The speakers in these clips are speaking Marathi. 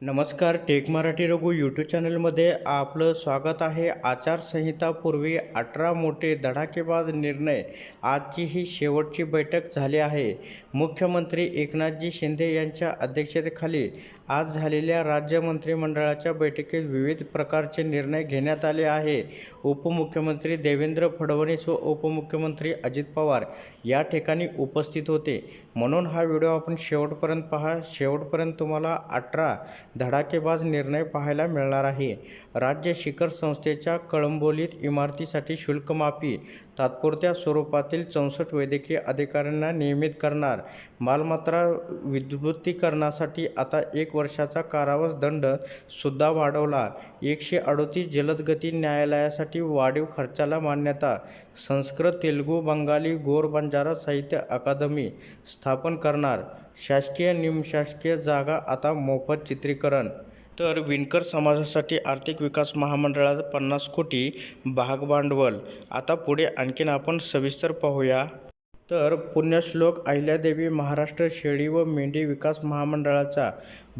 नमस्कार टेक मराठी रघु यूट्यूब चॅनलमध्ये आपलं स्वागत आहे. आचारसंहितापूर्वी अठरा मोठे धडाकेबाज निर्णय आजची ही शेवटची बैठक झाली आहे. मुख्यमंत्री एकनाथजी शिंदे यांच्या अध्यक्षतेखाली आज झालेल्या राज्य मंत्रिमंडळाच्या बैठकीत विविध प्रकारचे निर्णय घेण्यात आले आहे. उपमुख्यमंत्री देवेंद्र फडणवीस व उपमुख्यमंत्री अजित पवार या ठिकाणी उपस्थित होते. म्हणून हा व्हिडिओ आपण शेवटपर्यंत पहा. शेवटपर्यंत तुम्हाला अठरा धडाकेबाज निर्णय पाहायला मिळणार आहे. राज्य शिखर संस्थेच्या कळंबोलीत इमारतीसाठी शुल्कमाफी तात्पुरत्या स्वरूपातील चौसष्ट वैद्यकीय अधिकाऱ्यांना नियमित करणार मालमत्ता विद्युतीकरणासाठी आता एक वर्षाचा कारावास दंड सुद्धा वाढवला एकशे अडोतीस जलदगती न्यायालयासाठी वाढीव खर्चाला मान्यता संस्कृत तेलुगू बंगाली गोर बंजारा साहित्य अकादमी स्थापन करणार शासकीय निमशासकीय जागा आता मोफत चित्रीकरण तर विणकर समाजासाठी आर्थिक विकास महामंडळाचं पन्नास कोटी भागभांडवल. आता पुढे आणखीन आपण सविस्तर पाहूया. तर पुण्यश्लोक अहिल्यादेवी महाराष्ट्र शेळी व मेंढी विकास महामंडळाचा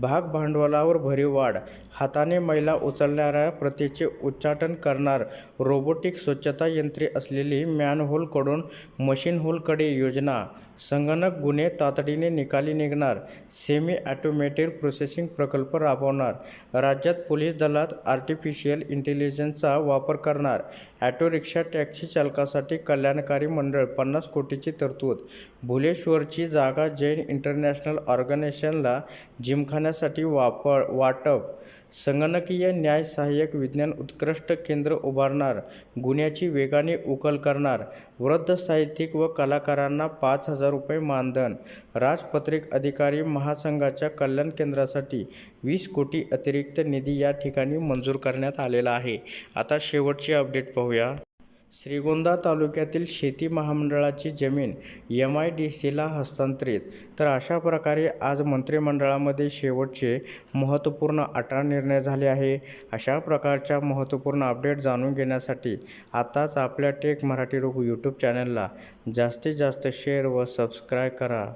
भाग भांडवलावर भरीव वाढ. हाताने मैला उचलणाऱ्या प्रथेचे उच्चाटन करणार रोबोटिक स्वच्छता यंत्रे असलेली मॅनहोलकडून मशीनहोलकडे योजना. संगणक गुन्हे तातडीने निकाली निघणार. सेमी ॲटोमॅटिक प्रोसेसिंग प्रकल्प राबवणार. राज्यात पोलीस दलात आर्टिफिशियल इंटेलिजन्सचा वापर करणार. ॲटो रिक्षा टॅक्सी चालकासाठी कल्याणकारी मंडळ पन्नास कोटीची तरतूद. भुलेश्वरची जागा जैन इंटरनॅशनल ऑर्गनायझेशनला जिमखान्यासाठी वापर वाटप. संगणकीय न्याय सहाय्यक विज्ञान उत्कृष्ट केंद्र उभारणार. गुन्ह्याची वेगाने उकल करणार. वृद्ध साहित्यिक व कलाकारांना पाच हजार रुपये मानधन. राजपत्रिक अधिकारी महासंघाच्या कल्याण केंद्रासाठी वीस कोटी अतिरिक्त निधी या ठिकाणी मंजूर करण्यात आलेला आहे. आता शेवटची अपडेट पाहूया. श्रीगोंदा तालुक्यातील शेती महामंडळाची जमीन एम आय डी सीला हस्तांतरित. तर अशा प्रकारे आज मंत्रिमंडळामध्ये शेवटचे महत्त्वपूर्ण अठरा निर्णय झाले आहे. अशा प्रकारच्या महत्त्वपूर्ण अपडेट जाणून घेण्यासाठी आताच आपल्या टेक मराठी रोग यूट्यूब चॅनलला जास्तीत जास्त शेअर व सबस्क्राईब करा.